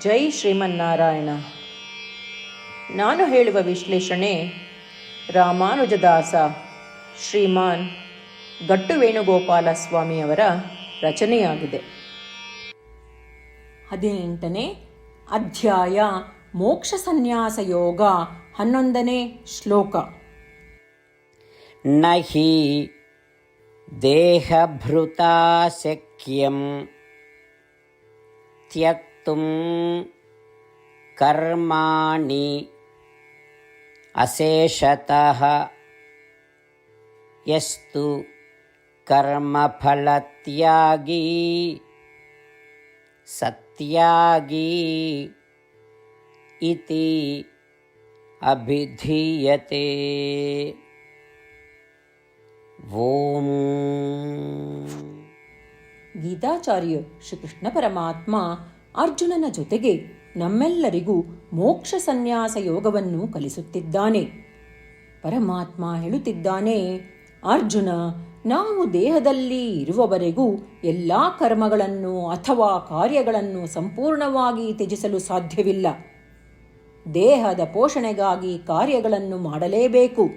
ಜೈ ಶ್ರೀಮನ್ನಾರಾಯಣ. ನಾನು ಹೇಳುವ ವಿಶ್ಲೇಷಣೆ ರಾಮಾನುಜದಾಸ ಶ್ರೀಮಾನ್ ಗಟ್ಟು ವೇಣುಗೋಪಾಲ ಸ್ವಾಮಿಯವರ ರಚನೆಯಾಗಿದೆ. ಹದಿನೆಂಟನೇ ಅಧ್ಯಾಯ ಮೋಕ್ಷ ಸನ್ಯಾಸ ಯೋಗ ಹನ್ನೊಂದನೇ ಶ್ಲೋಕ. ನಹಿ ದೇಹಭೃತಾ ಶಕ್ಯಂ ತ್ಯಕ್ कर्तुं कर्माणि अशेषतः यस्तु कर्मफलत्यागी सत्यागी इति अभिधीयते ఓం గీతాచార్యు శ్రీకృష్ణ పరమాత్మ ಅರ್ಜುನನ ಜೊತೆಗೆ ನಮ್ಮೆಲ್ಲರಿಗೂ ಮೋಕ್ಷ ಸನ್ಯಾಸ ಯೋಗವನ್ನು ಕಲಿಸುತ್ತಿದ್ದಾನೆ. ಪರಮಾತ್ಮ ಹೇಳುತ್ತಿದ್ದಾನೆ, ಅರ್ಜುನ, ನಾವು ದೇಹದಲ್ಲಿ ಇರುವವರೆಗೂ ಎಲ್ಲ ಕರ್ಮಗಳನ್ನು ಅಥವಾ ಕಾರ್ಯಗಳನ್ನು ಸಂಪೂರ್ಣವಾಗಿ ತ್ಯಜಿಸಲು ಸಾಧ್ಯವಿಲ್ಲ. ದೇಹದ ಪೋಷಣೆಗಾಗಿ ಕಾರ್ಯಗಳನ್ನು ಮಾಡಲೇಬೇಕು.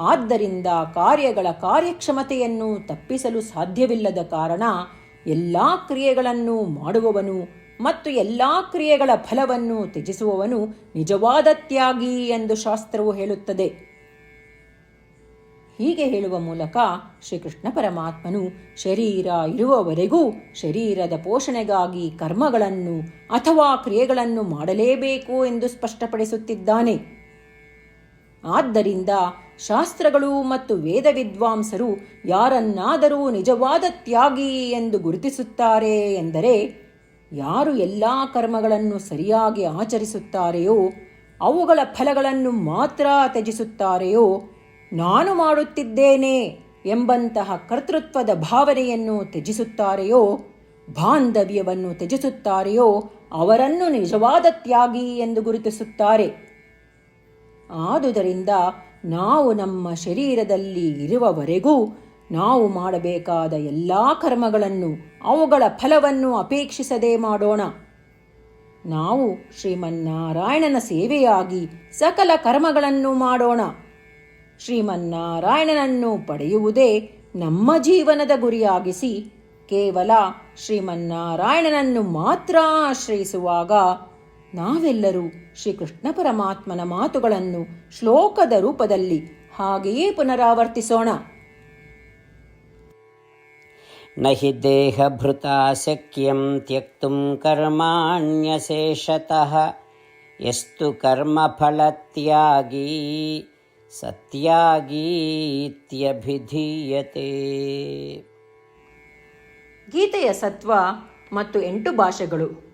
ಆದ್ದರಿಂದ ಕಾರ್ಯಗಳ ಕಾರ್ಯಕ್ಷಮತೆಯನ್ನು ತಪ್ಪಿಸಲು ಸಾಧ್ಯವಿಲ್ಲದ ಕಾರಣ ಎಲ್ಲ ಕ್ರಿಯೆಗಳನ್ನು ಮಾಡುವವನು ಮತ್ತು ಎಲ್ಲ ಕ್ರಿಯೆಗಳ ಫಲವನ್ನು ತ್ಯಜಿಸುವವನು ನಿಜವಾದ ತ್ಯಾಗಿ ಎಂದು ಶಾಸ್ತ್ರವು ಹೇಳುತ್ತದೆ. ಹೀಗೆ ಹೇಳುವ ಮೂಲಕ ಶ್ರೀಕೃಷ್ಣ ಪರಮಾತ್ಮನು ಶರೀರ ಇರುವವರೆಗೂ ಶರೀರದ ಪೋಷಣೆಗಾಗಿ ಕರ್ಮಗಳನ್ನು ಅಥವಾ ಕ್ರಿಯೆಗಳನ್ನು ಮಾಡಲೇಬೇಕು ಎಂದು ಸ್ಪಷ್ಟಪಡಿಸುತ್ತಿದ್ದಾನೆ. ಆದ್ದರಿಂದ ಶಾಸ್ತ್ರಗಳು ಮತ್ತು ವೇದ ವಿದ್ವಾಂಸರು ಯಾರನ್ನಾದರೂ ನಿಜವಾದ ತ್ಯಾಗಿ ಎಂದು ಗುರುತಿಸುತ್ತಾರೆ ಎಂದರೆ, ಯಾರು ಎಲ್ಲ ಕರ್ಮಗಳನ್ನು ಸರಿಯಾಗಿ ಆಚರಿಸುತ್ತಾರೆಯೋ, ಅವುಗಳ ಫಲಗಳನ್ನು ಮಾತ್ರ ತ್ಯಜಿಸುತ್ತಾರೆಯೋ, ನಾನು ಮಾಡುತ್ತಿದ್ದೇನೆ ಎಂಬಂತಹ ಕರ್ತೃತ್ವದ ಭಾವನೆಯನ್ನು ತ್ಯಜಿಸುತ್ತಾರೆಯೋ, ಬಾಂಧವ್ಯವನ್ನು ತ್ಯಜಿಸುತ್ತಾರೆಯೋ, ಅವರನ್ನು ನಿಜವಾದ ತ್ಯಾಗಿ ಎಂದು ಗುರುತಿಸುತ್ತಾರೆ. ಆದುದರಿಂದ ನಾವು ನಮ್ಮ ಶರೀರದಲ್ಲಿ ಇರುವವರೆಗೂ ನಾವು ಮಾಡಬೇಕಾದ ಎಲ್ಲ ಕರ್ಮಗಳನ್ನು ಅವುಗಳ ಫಲವನ್ನು ಅಪೇಕ್ಷಿಸದೆ ಮಾಡೋಣ. ನಾವು ಶ್ರೀಮನ್ನಾರಾಯಣನ ಸೇವೆಯಾಗಿ ಸಕಲ ಕರ್ಮಗಳನ್ನು ಮಾಡೋಣ. ಶ್ರೀಮನ್ನಾರಾಯಣನನ್ನು ಪಡೆಯುವುದೇ ನಮ್ಮ ಜೀವನದ ಗುರಿಯಾಗಿಸಿ ಕೇವಲ ಶ್ರೀಮನ್ನಾರಾಯಣನನ್ನು ಮಾತ್ರ ಆಶ್ರಯಿಸುವಾಗ ನಾವೆಲ್ಲರೂ ಶ್ರೀಕೃಷ್ಣ ಪರಮಾತ್ಮನ ಮಾತುಗಳನ್ನು ಶ್ಲೋಕದ ರೂಪದಲ್ಲಿ ಹಾಗೆಯೇ ಪುನರಾವರ್ತಿಸೋಣ. ನಿ ದೇಹಭೃತ ಶಕ್ಯಂ ತ್ಯಕ್ತು ಕರ್ಮಾಣ್ಯಶೇಷತಃ ಎಸ್ತು ಕರ್ಮಫಲತ್ಯಾಗಿ ಸತ್ಯಾಗೀತ್ಯಭಿಧೀಯತೆ ಗೀತೆಯ ಸತ್ವ ಮತ್ತು ಎಂಟು ಭಾಷೆಗಳು.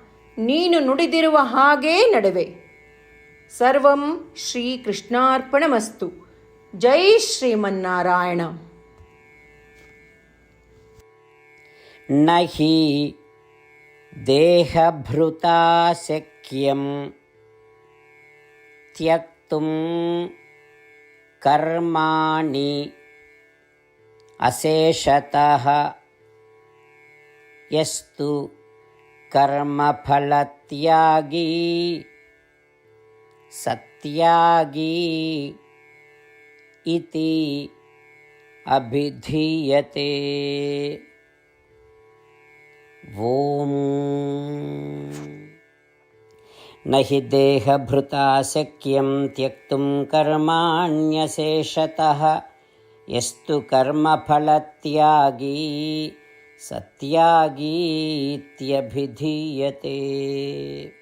ನೀನು ನುಡಿದಿರುವ ಹಾಗೇ ನಡುವೆ. ಸರ್ವಂ ಶ್ರೀಕೃಷ್ಣಾರ್ಪಣಮಸ್ತು. ಜೈ ಶ್ರೀಮನ್ನಾರಾಯಣ. ನಹಿ ದೇಹಭೃತಾ ಶಕ್ಯಂ ತ್ಯಕ್ತುಂ ಕರ್ಮಾಣಿ ಅಶೇಷತಃ ಯಸ್ತು. कर्मफलत्यागी सत्यागी इति अभिधीयते। ॐ न हि देहभृता शक्यं त्यक्तुं कर्माण्यशेषतः यस्तु कर्मफलत्यागी सत्यागीत्यभिधीयते।